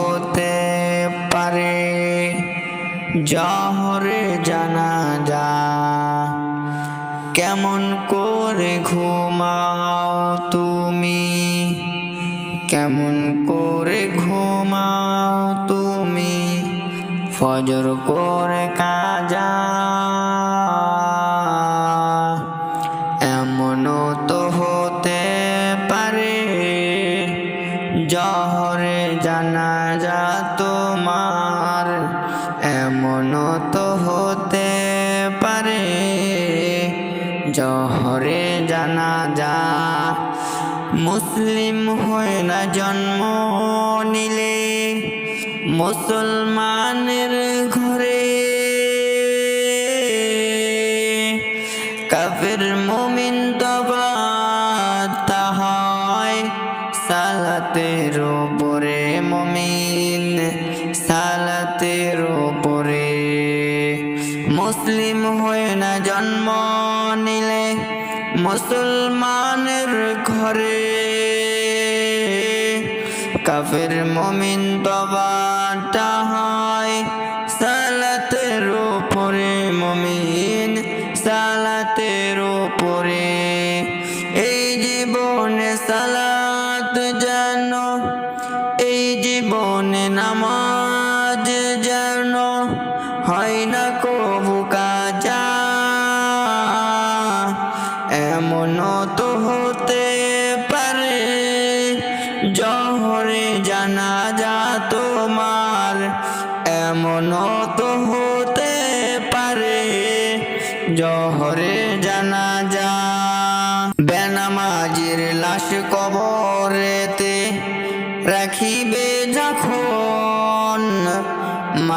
হতে পারে। জহরে জানা যা। কেমন করে ঘুমাও তুমি? কেমন করে ঘুমাও তুমি? ফজর করে কাজা। তোমার এমন তো হতে পারে। জহরে জানা যা, মুসলিম হয় না জন্ম নিলে মুসলমানের ঘরে। কাফের মোমিন তবা সালাতের ওপরে মুসলিম হয়ে না জন্ম নিলে মুসলমানের ঘরে। কাফের মমিন তবাটা হয় সালাতের ওপরে মমিন সালাতের ওপরে এই জীবনে সালাত হয় না কবু কাজা। এমনও তো হতে পারে, জহরে জানা যা তোমার। এমনও তো হতে পারে, জহরে জানা যা বেনামাজির লাশ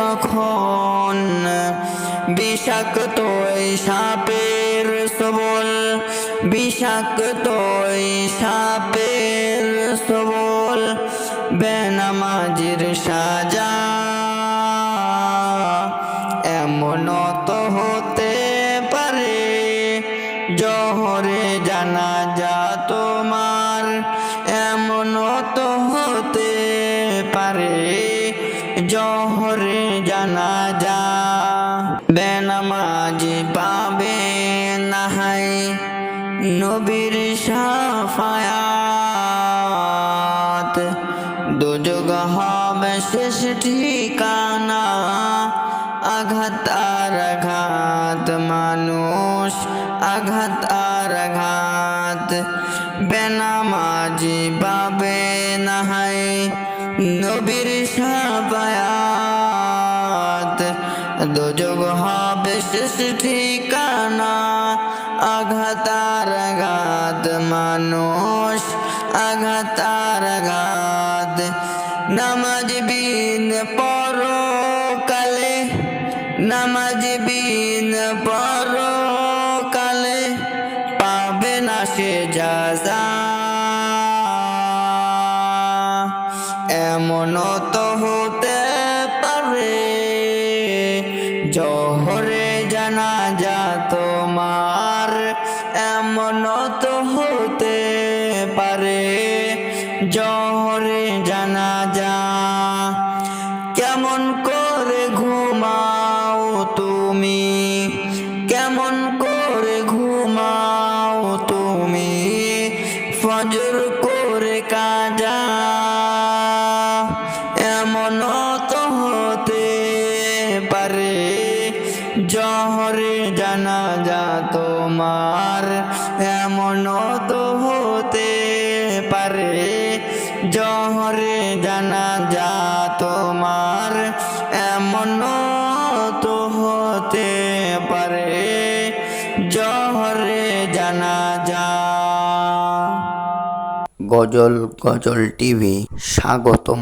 তখন বিষাক্ত সাপের সবল বিষাক্ত সাপের সবল বেনামাজির সাজা এমন জহরে জানা যা বেনামাজি পাবে নাহাই নবীর সাফায়াত দুযোগ হবে শেষ ঠিকানা আঘাত আর আঘাত মানুষ আঘাত আর আঘাত বেনামাজি পাবে নাহাই নবীর দুযোগ হবে শেষ ঠিকানা আঘাত আর আঘাত মানুষ আঘাত আর আঘাত নামাজ বিন পরকালে, নামাজ বিন পরকালে পাবে না সে যাজা এমন তো হতে এমন তো হতে পারে, জহরে জানা যা কেমন করে ঘুমাও তুমি? কেমন করে ঘুমাও তুমি? ফজর করে কাজা। এমন তো হতে পারে, জহরে জানা যা তো। তোমার এমন তো হতে পারে, জহরে জানা যা তোমার এমনও তো হতে পারে, জহরে জানা যা গজল গজল টিভি, স্বাগতম।